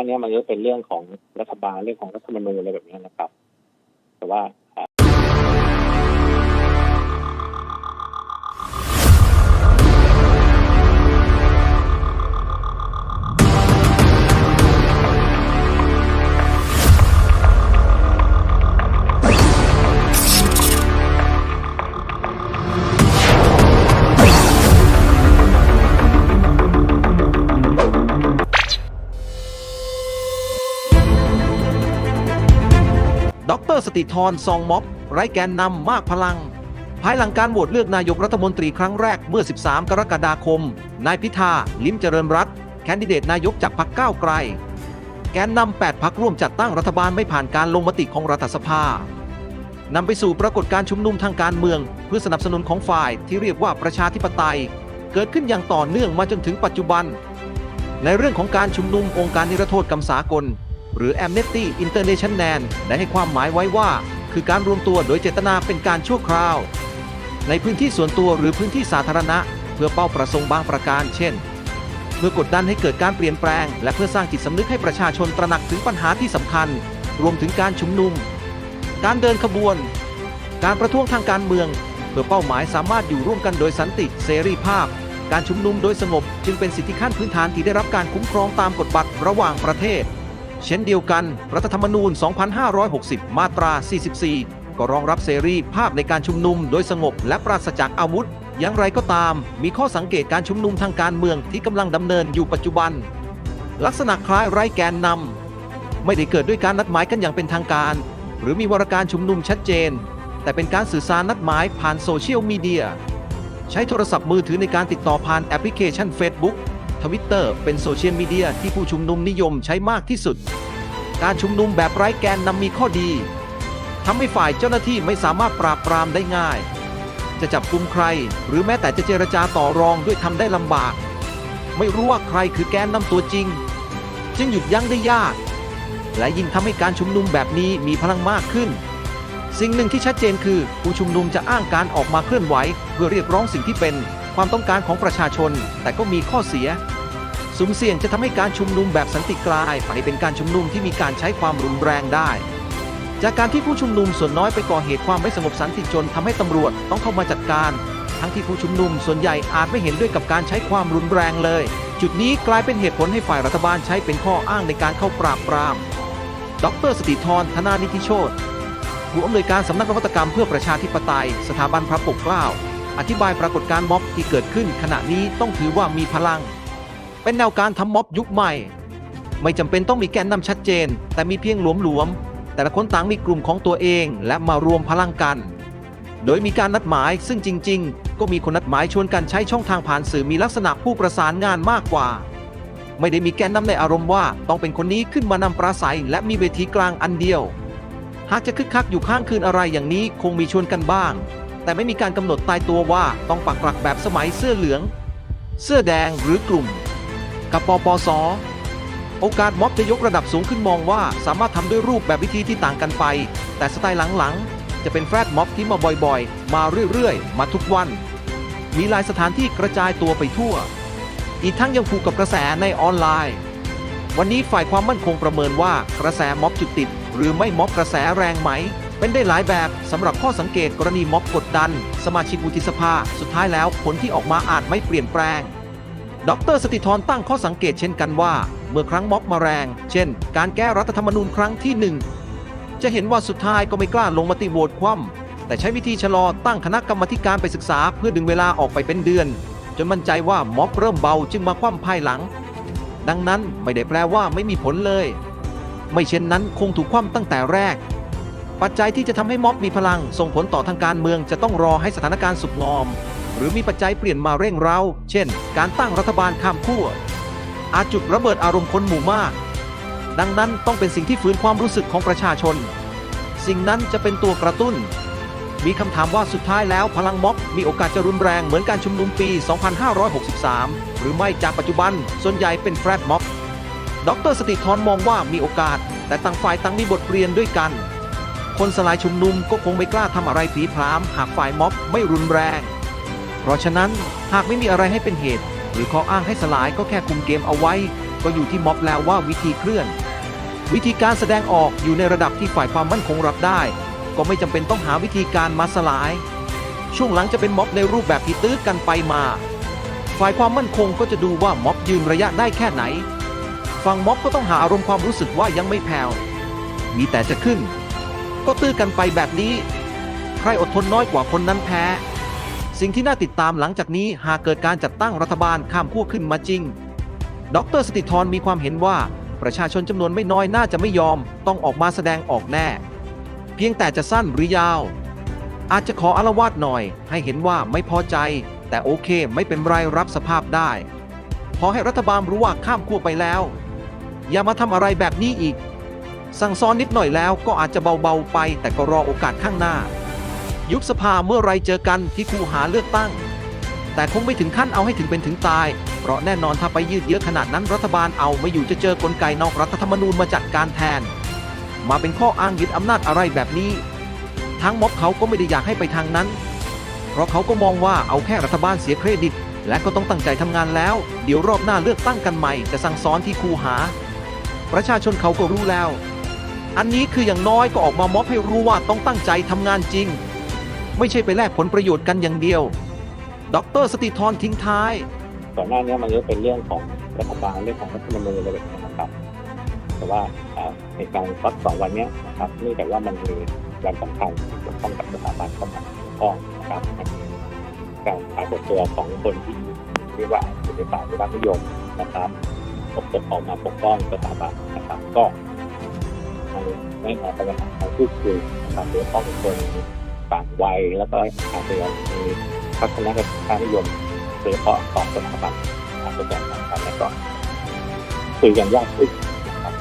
น้านี้มันก็เป็นเรื่องของรัฐบาลเรื่องของรัฐธรรมนูญอะไรแบบนี้นะครับ แต่ว่า ติธรซองม็อบ ไร้แกนนำมากพลัง ภายหลังการโหวตเลือกนายกรัฐมนตรีครั้งแรกเมื่อ 13 กรกฎาคม นายพิธา ลิมเจริญรัตแคนดิเดตนายกจากพรรคก้าวไกล แกนนำ 8 พักร่วมจัดตั้งรัฐบาลไม่ผ่านการลงมติของรัฐสภานำไปสู่ปรากฏการชุมนุมทางการเมือง เพื่อสนับสนุนของฝ่ายที่เรียกว่าประชาธิปไตย เกิดขึ้นอย่างต่อเนื่องมาจนถึงปัจจุบัน ในเรื่องของการชุมนุมองค์การนิรโทษกรรมสากล หรือ Amnesty International ได้ให้ความหมายไว้ว่า คือการรวมตัวโดยเจตนาเป็นการชั่วคราว ในพื้นที่ส่วนตัวหรือพื้นที่สาธารณะ เพื่อเป้าประสงค์บางประการ เช่นเมื่อกดดันให้เกิดการเปลี่ยนแปลง และเพื่อสร้างจิตสำนึกให้ประชาชนตระหนักถึงปัญหาที่สำคัญ รวมถึงการชุมนุม การเดินขบวน การประท้วงทางการเมือง เพื่อเป้าหมายสามารถอยู่ร่วมกันโดยสันติเสรีภาพการชุมนุมโดยสงบจึงเป็นสิทธิขั้นพื้นฐานที่ได้รับการคุ้มครองตามกฎบัตรระหว่างประเทศ เช่นเดียวกัน รัฐธรรมนูญ 2560 มาตรา 44 ก็รองรับเสรีภาพในการชุมนุมโดยสงบและปราศจากอาวุธ อย่างไรก็ตาม มีข้อสังเกตการชุมนุมทางการเมืองที่กำลังดำเนินอยู่ปัจจุบัน ลักษณะคล้ายไร้แกนนำไม่ได้เกิดด้วยการนัดหมายกันอย่างเป็นทางการ หรือมีวรการชุมนุมชัดเจน แต่เป็นการสื่อสารนัดหมายผ่านโซเชียลมีเดียใช้โทรศัพท์มือถือในการติดต่อผ่านแอปพลิเคชัน Facebook ทวิตเตอร์เป็นโซเชียลมีเดียที่ผู้ชุมนุมนิยมใช้มากที่สุด การชุมนุมแบบไร้แกนนำมีข้อดีทำให้ฝ่ายเจ้าหน้าที่ไม่สามารถปราบปรามได้ง่าย จะจับกุมใคร หรือแม้แต่จะเจรจาต่อรองด้วยทำได้ลำบาก ไม่รู้ว่าใครคือแกนนำตัวจริง จึงหยุดยั้งได้ยาก และยิ่งทำให้การชุมนุมแบบนี้มีพลังมากขึ้น สิ่งหนึ่งที่ชัดเจนคือ ผู้ชุมนุมจะอ้างการออกมาเคลื่อนไหว เพื่อเรียกร้องสิ่งที่เป็นความต้องการของประชาชน แต่ก็มีข้อเสีย สุ่มเสี่ยงจะทำให้การชุมนุมแบบสันติกลายไปเป็นการชุมนุมที่มีการใช้ความรุนแรงได้ จากการที่ผู้ชุมนุมส่วนน้อยไปก่อเหตุความไม่สงบสันติจนทำให้ตำรวจต้องเข้ามาจัดการ ทั้งที่ผู้ชุมนุมส่วนใหญ่อาจไม่เห็นด้วยกับการใช้ความรุนแรงเลย จุดนี้กลายเป็นเหตุผลให้ฝ่ายรัฐบาลใช้เป็นข้ออ้างในการเข้าปราบปราม ดรสติธรธนานิติโชตผู้อำนวยการสำนักนวัตกรรมเพื่อประชาธิปไตย สถาบันพระปกเกล้า อธิบายปรากฏการณ์ม็อบที่เกิดขึ้นขณะนี้ต้องถือว่ามีพลัง เป็นแนวการทำม็อบยุคใหม่ ไม่จำเป็นต้องมีแกนนำชัดเจน แต่มีเพียงหลวมๆ แต่ละคนต่างมีกลุ่มของตัวเองและมารวมพลังกัน โดยมีการนัดหมายซึ่งจริง ๆ ก็มีคนนัดหมายชวนกันใช้ช่องทางผ่านสื่อมีลักษณะผู้ประสานงานมากกว่า ไม่ได้มีแกนนำในอารมณ์ว่าต้องเป็นคนนี้ขึ้นมานำปราศัย และมีเวทีกลางอันเดียว หากจะคึกคักอยู่ข้างคืนอะไรอย่างนี้คงมีชวนกันบ้าง แต่ไม่มีการกำหนดตายตัวว่าต้องปักหลักแบบสมัยเสื้อเหลือง เสื้อแดงหรือกลุ่ม กับปปส โอกาสม็อบจะยกระดับสูงขึ้นมองว่าสามารถทำด้วยรูปแบบวิธีที่ต่างกันไป แต่สไตล์หลังๆ จะเป็นแฟรดม็อบที่มาบ่อยๆ มาเรื่อยๆ มาทุกวัน มีหลายสถานที่กระจายตัวไปทั่ว อีกทั้งยังผูกกับกระแสในออนไลน์วันนี้ฝ่ายความมั่นคงประเมินว่ากระแสม็อบจุดติด หรือไม่ม็อบกระแสแรงไหม เป็นได้หลายแบบสำหรับข้อสังเกตกรณีม็อบกดดัน สมาชิกวุฒิสภา สุดท้ายแล้วผลที่ออกมาอาจไม่เปลี่ยนแปลง ดรสติธรตั้งข้อสังเกตเช่นกันว่า เมื่อครั้งม็อบมาแรง เช่น การแก้รัฐธรรมนูญครั้งที่หนึ่งจะเห็นว่าสุดท้ายก็ไม่กล้าลงมติโหวตคว่ำแต่ใช้วิธีชะลอตั้งคณะกรรมการไปศึกษา เพื่อดึงเวลาออกไปเป็นเดือน จนมั่นใจว่าม็อบเริ่มเบาจึงมาคว่ำภายหลัง ดังนั้นไม่ได้แปลว่าไม่มีผลเลย ไม่เช่นนั้นคงถูกคว่ำตั้งแต่แรก ปัจจัยที่จะทำให้ม็อบมีพลัง ส่งผลต่อทางการเมืองจะต้องรอให้สถานการณ์สุกงอม หรือมีปัจจัยเปลี่ยนมาเร่งเร้า เช่น การตั้งรัฐบาลข้ามขั้วอาจจุดระเบิดอารมณ์คนหมู่มาก ดังนั้นต้องเป็นสิ่งที่ฟื้นความรู้สึกของประชาชน สิ่งนั้นจะเป็นตัวกระตุ้น มีคำถามว่าสุดท้ายแล้วพลังม็อบมีโอกาสจะรุนแรงเหมือนการชุมนุมปี 2563 หรือไม่จากปัจจุบัน ส่วนใหญ่เป็นแฟรดม็อบดรสติธรมองว่ามีโอกาส แต่ต่างฝ่ายต่างมีบทเรียนด้วยกัน คนสลายชุมนุมก็คงไม่กล้าทำอะไรผีพรามหากฝ่ายม็อบไม่รุนแรง เพราะฉะนั้นหากไม่มีอะไรให้เป็นเหตุ หรือข้ออ้างให้สลายก็แค่คุมเกมเอาไว้ ก็อยู่ที่ม็อบแล้วว่าวิธีเคลื่อน วิธีการแสดงออกอยู่ในระดับที่ฝ่ายความมั่นคงรับได้ ก็ไม่จำเป็นต้องหาวิธีการมาสลาย ช่วงหลังจะเป็นม็อบในรูปแบบที่ตื้อกันไปมา ฝ่ายความมั่นคงก็จะดูว่าม็อบยืนระยะได้แค่ไหนฝั่งม็อบก็ต้องหาอารมณ์ความรู้สึกว่ายังไม่แผ่วมีแต่จะขึ้น ก็ตื้อกันไปแบบนี้ ใครอดทนน้อยกว่าคนนั้นแพ้ สิ่งที่น่าติดตามหลังจากนี้หากเกิดการจัดตั้งรัฐบาลข้ามขั้วขึ้นมาจริง ดรสติธรมีความเห็นว่าประชาชนจำนวนไม่น้อยน่าจะไม่ยอม ต้องออกมาแสดงออกแน่ เพียงแต่จะสั้นหรือยาว อาจจะขออารวาสหน่อย ให้เห็นว่าไม่พอใจ แต่โอเคไม่เป็นไรรับสภาพได้พอให้รัฐบาลรู้ว่าข้ามขั้วไปแล้ว อย่ามาทำอะไรแบบนี้อีก สั่งซ้อนนิดหน่อยแล้วก็อาจจะเบาๆไป แต่ก็รอโอกาสข้างหน้า ยุบสภาเมื่อไรเจอกันที่คูหาเลือกตั้ง แต่คงไม่ถึงขั้นเอาให้ถึงเป็นถึงตาย เพราะแน่นอนถ้าไปยืดเยอะขนาดนั้นรัฐบาลเอาไม่อยู่จะเจอกลไกนอกรัฐธรรมนูญมาจัดการแทน มาเป็นข้ออ้างยึดอำนาจอะไรแบบนี้ ทั้งม็อบเขาก็ไม่ได้อยากให้ไปทางนั้น เพราะเขาก็มองว่าเอาแค่รัฐบาลเสียเครดิต และก็ต้องตั้งใจทำงานแล้ว เดี๋ยวรอบหน้าเลือกตั้งกันใหม่จะสั่งซ้อนที่คูหา ประชาชนเขาก็รู้แล้วอันนี้คืออย่างน้อยก็ออกมาม็อบให้รู้ว่าต้องตั้งใจทำงานจริง ไม่ใช่ไปแลกผลประโยชน์กันอย่างเดียว ดรสติธรทิ้งท้าย ก่อนหน้านี้มันก็เป็นเรื่องของรัฐบาลเรื่องของรัฐธรรมนูญอะไรแบบนี้นะครับ แต่ว่าในการสักสองวันนี้นะครับเนื่องจากว่ามันมีวันสำคัญที่เกี่ยวข้องกับสถาบันเข้ามาข้องนะครับการปรากฏตัวของคนที่เรียกว่าอยู่ในฝ่ายรัฐนิยมนะครับปกปกออกมาปกป้องสถาบันนะครับก็มันไม่มาประกาศการพูดคุยนะครับโดยเฉพาะคน ต่างวัย แล้วก็อาจจะยังมีทัศนคติค่านิยมโดยเฉพาะของสถาบันอาจจะแบบนั้นแล้วก็คุยกันยากขึ้นครับ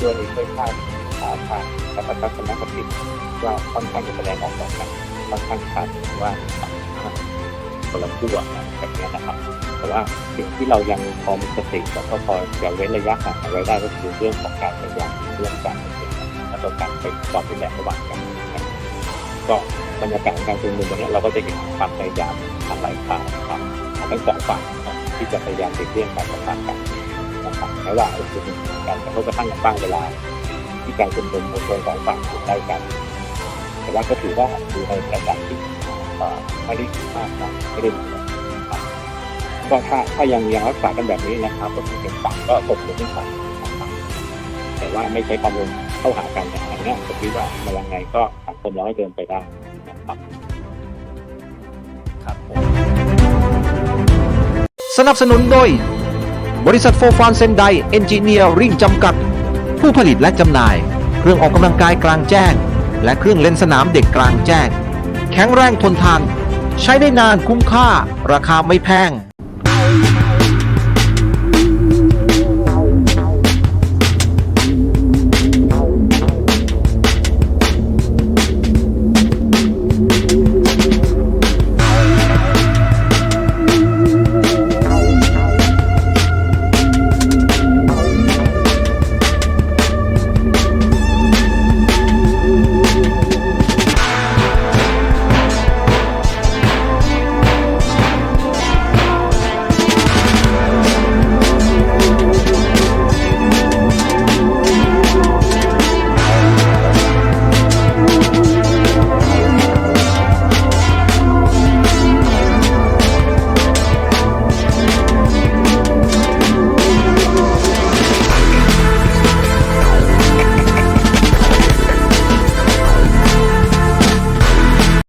ด้วยด้วยค่าทางทางกับทัศนคติว่าค่อนข้างจะแสดงออกต่อกันค่อนข้างชัดว่าคนละขั้วแบบนี้นะครับ แต่ว่าสิ่งที่เรายังพอมีสติแล้วก็พอจะเว้นระยะห่างไว้ได้ก็คือเรื่องของการพยายามเรื่องการเป็นและก็การไปความเป็นแรงระหว่างกัน ก็บรรยากาศการชุมนุมวันนี้เราก็จะเห็นความพยายามทางหลายฝ่ายครับทั้งสองฝ่ายที่จะพยายามหลีกเลี่ยงการปะทะกันนะครับแม้ว่าจะเป็นการกระทบกระทั่งกันบ้างเวลา ที่การชุมนุมมวลชนสองฝั่งอยู่ใกล้กัน แต่ว่าก็ถือว่าอยู่ในระดับที่ไม่ได้มากนะไม่ได้รุนแรงนะครับก็ถ้าถ้ายังยังรักษากันแบบนี้นะครับ ก็คือเป็นฝั่งก็ตกลงที่ฝั่งแต่ว่าไม่ใช้ความรุน เข้าหากันนี่ยอันเนี้ยผมคิดว่ามันยังไงก็สังคมเราให้เดินไปได้นะครับครับผมสนับสนุนโดย บริษัทโฟฟานเซนไดเอนจิเนียริ่งจำกัด ผู้ผลิตและจำหน่าย เครื่องออกกำลังกายกลางแจ้ง และเครื่องเล่นสนามเด็กกลางแจ้ง แข็งแรงทนทาน ใช้ได้นานคุ้มค่า ราคาไม่แพง